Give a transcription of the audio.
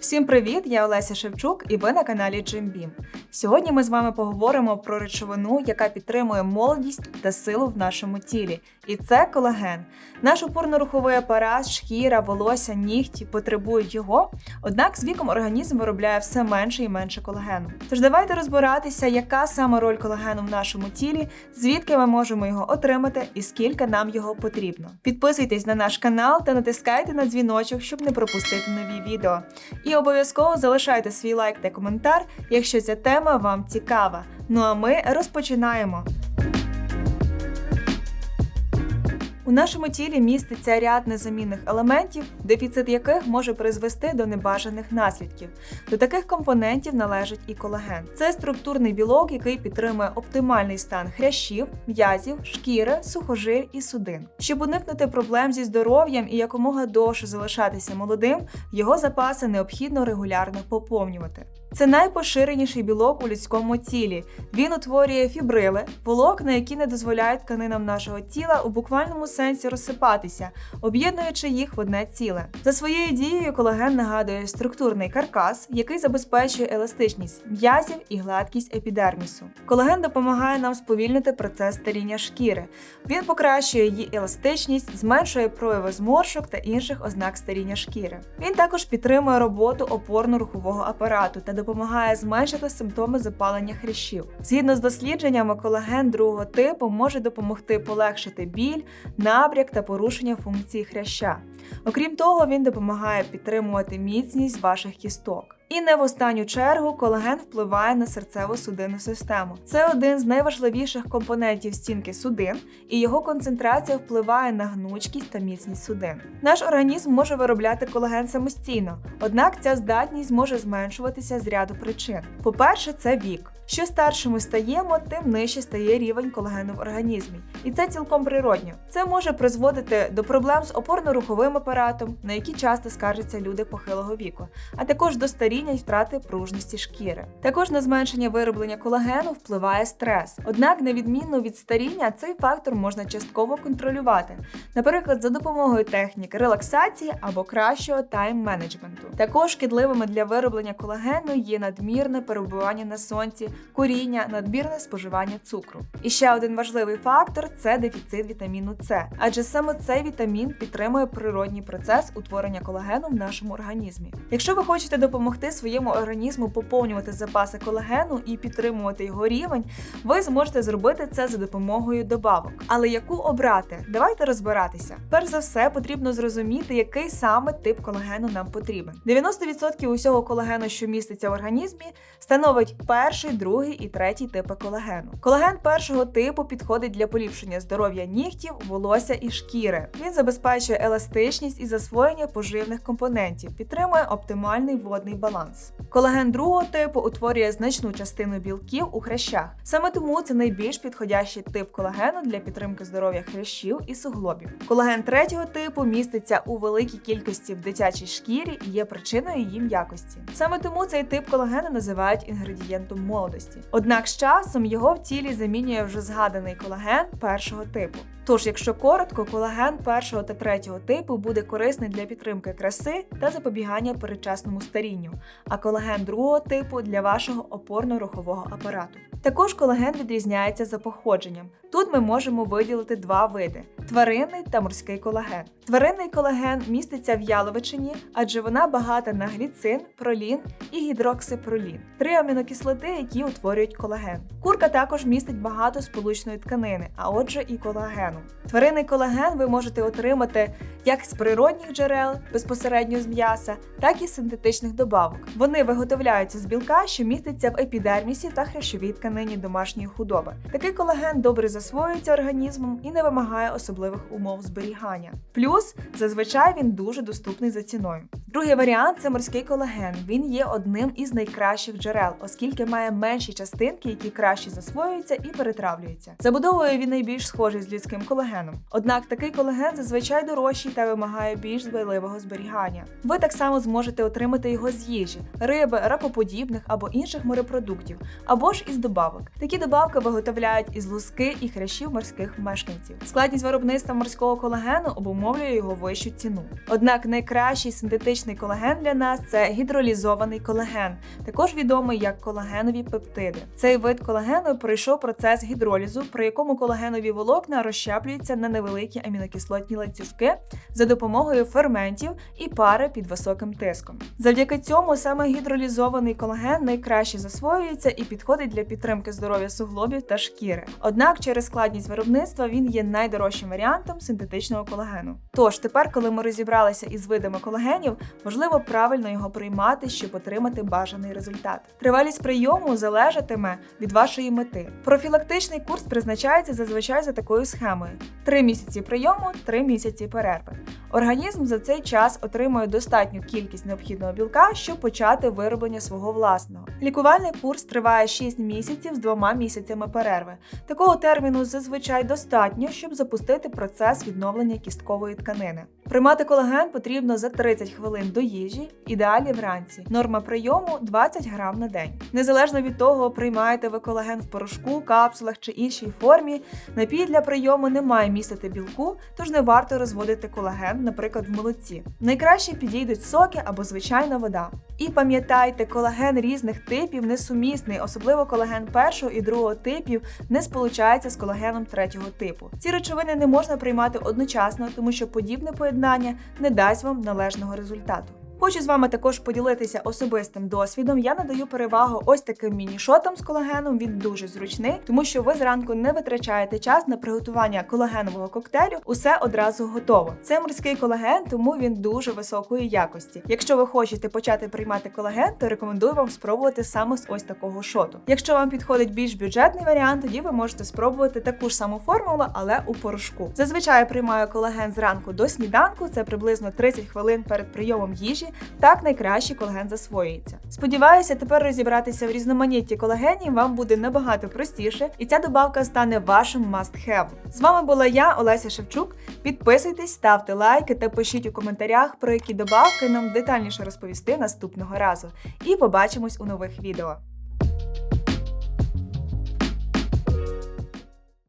Всім привіт! Я Олеся Шевчук і ви на каналі Джимбім. Сьогодні ми з вами поговоримо про речовину, яка підтримує молодість та силу в нашому тілі. І це колаген. Наш опорно-руховий апарат, шкіра, волосся, нігті потребують його, однак з віком організм виробляє все менше і менше колагену. Тож давайте розбиратися, яка саме роль колагену в нашому тілі, звідки ми можемо його отримати і скільки нам його потрібно. Підписуйтесь на наш канал та натискайте на дзвіночок, щоб не пропустити нові відео. І обов'язково залишайте свій лайк та коментар, якщо ця тема вам цікава. Ну а ми розпочинаємо. У нашому тілі міститься ряд незамінних елементів, дефіцит яких може призвести до небажаних наслідків. До таких компонентів належить і колаген. Це структурний білок, який підтримує оптимальний стан хрящів, м'язів, шкіри, сухожир і судин. Щоб уникнути проблем зі здоров'ям і якомога довше залишатися молодим, його запаси необхідно регулярно поповнювати. Це найпоширеніший білок у людському тілі. Він утворює фібрили, волокна, які не дозволяють тканинам нашого тіла у буквальному сенсі розсипатися, об'єднуючи їх в одне ціле. За своєю дією колаген нагадує структурний каркас, який забезпечує еластичність м'язів і гладкість епідермісу. Колаген допомагає нам сповільнити процес старіння шкіри. Він покращує її еластичність, зменшує прояви зморшок та інших ознак старіння шкіри. Він також підтримує роботу опорно-рухового апарату та допомагає зменшити симптоми запалення хрящів. Згідно з дослідженнями, колаген другого типу може допомогти полегшити біль, набряк та порушення функції хряща. Окрім того, він допомагає підтримувати міцність ваших кісток. І не в останню чергу колаген впливає на серцево-судинну систему. Це один з найважливіших компонентів стінки судин, і його концентрація впливає на гнучкість та міцність судин. Наш організм може виробляти колаген самостійно, однак ця здатність може зменшуватися з ряду причин. По-перше, це вік. Що старше ми стаємо, тим нижче стає рівень колагену в організмі, і це цілком природньо. Це може призводити до проблем з опорно-руховим апаратом, на які часто скаржаться люди похилого віку, а також до старіння й втрати пружності шкіри. Також на зменшення вироблення колагену впливає стрес. Однак, на відміну від старіння, цей фактор можна частково контролювати, наприклад, за допомогою технік релаксації або кращого тайм-менеджменту. Також шкідливими для вироблення колагену є надмірне перебування на сонці куріння, надмірне споживання цукру. І ще один важливий фактор це дефіцит вітаміну С, адже саме цей вітамін підтримує природній процес утворення колагену в нашому організмі. Якщо ви хочете допомогти своєму організму поповнювати запаси колагену і підтримувати його рівень, ви зможете зробити це за допомогою добавок. Але яку обрати? Давайте розбиратися. Перш за все, потрібно зрозуміти, який саме тип колагену нам потрібен. 90% усього колагену, що міститься в організмі, становить перший, другий і третій типи колагену. Колаген першого типу підходить для поліпшення здоров'я нігтів, волосся і шкіри. Він забезпечує еластичність і засвоєння поживних компонентів, підтримує оптимальний водний баланс. Колаген другого типу утворює значну частину білків у хрящах. Саме тому це найбільш підходящий тип колагену для підтримки здоров'я хрящів і суглобів. Колаген третього типу міститься у великій кількості в дитячій шкірі і є причиною її м'якості. Саме тому цей тип колагену називають інгредієнтом молодості. Однак з часом його в тілі замінює вже згаданий колаген першого типу. Тож, якщо коротко, колаген першого та третього типу буде корисний для підтримки краси та запобігання передчасному старінню, а колаген другого типу для вашого опорно-рухового апарату. Також колаген відрізняється за походженням. Тут ми можемо виділити два види: тваринний та морський колаген. Тваринний колаген міститься в яловичині, адже вона багата на гліцин, пролін і гідроксипролін три амінокислоти, які утворюють колаген. Курка також містить багато сполучної тканини, а отже, і колагену. Тваринний колаген ви можете отримати як з природних джерел, безпосередньо з м'яса, так і з синтетичних добавок. Вони виготовляються з білка, що міститься в епідермісі та хрящовій тканині домашньої худоби. Такий колаген добре засвоюється організмом і не вимагає особливих умов зберігання. Плюс зазвичай він дуже доступний за ціною. Другий варіант це морський колаген. Він є одним із найкращих джерел, оскільки має менші частинки, які краще засвоюються і перетравлюються. Забудовою він найбільш схожий з людським колагеном. Однак такий колаген зазвичай дорожчий та вимагає більш дбайливого зберігання. Ви так само зможете отримати його з їжі, риби, ракоподібних або інших морепродуктів, або ж із добавок. Такі добавки виготовляють із луски і хрящів морських мешканців. Складність виробництва морського колагену обумовлює його вищу ціну. Однак найкращий синтетичний класичний колаген для нас це гідролізований колаген, також відомий як колагенові пептиди. Цей вид колагену пройшов процес гідролізу, при якому колагенові волокна розщаплюються на невеликі амінокислотні ланцюжки за допомогою ферментів і пари під високим тиском. Завдяки цьому саме гідролізований колаген найкраще засвоюється і підходить для підтримки здоров'я суглобів та шкіри. Однак через складність виробництва він є найдорожчим варіантом синтетичного колагену. Тож тепер, коли ми розібралися із видами колагенів, важливо правильно його приймати, щоб отримати бажаний результат. Тривалість прийому залежатиме від вашої мети. Профілактичний курс призначається зазвичай за такою схемою: 3 місяці прийому, 3 місяці перерви. Організм за цей час отримує достатню кількість необхідного білка, щоб почати вироблення свого власного. Лікувальний курс триває 6 місяців з двома місяцями перерви. Такого терміну зазвичай достатньо, щоб запустити процес відновлення кісткової тканини. Приймати колаген потрібно за 30 хвилин до їжі, ідеалі вранці. Норма прийому 20 грам на день. Незалежно від того, приймаєте ви колаген в порошку, капсулах чи іншій формі, напій для прийому не має містити білку, тож не варто розводити колаген, наприклад, в молоці. Найкраще підійдуть соки або звичайна вода. І пам'ятайте, колаген різних типів несумісний, особливо колаген першого і другого типів не сполучається з колагеном третього типу. Ці речовини не можна приймати одночасно, тому що подібне поєднання не дасть вам належного результату. tratado. Хочу з вами також поділитися особистим досвідом. Я надаю перевагу ось таким міні-шотам з колагеном. Він дуже зручний, тому що ви зранку не витрачаєте час на приготування колагенового коктейлю. Усе одразу готово. Це морський колаген, тому він дуже високої якості. Якщо ви хочете почати приймати колаген, то рекомендую вам спробувати саме з ось такого шоту. Якщо вам підходить більш бюджетний варіант, тоді ви можете спробувати таку ж саму формулу, але у порошку. Зазвичай приймаю колаген зранку до сніданку. Це приблизно 30 хвилин перед прийомом Так найкраще колаген засвоюється. Сподіваюся, тепер розібратися в різноманітті колагенів вам буде набагато простіше, і ця добавка стане вашим must-have. З вами була я, Олеся Шевчук. Підписуйтесь, ставте лайки та пишіть у коментарях, про які добавки нам детальніше розповісти наступного разу. І побачимось у нових відео.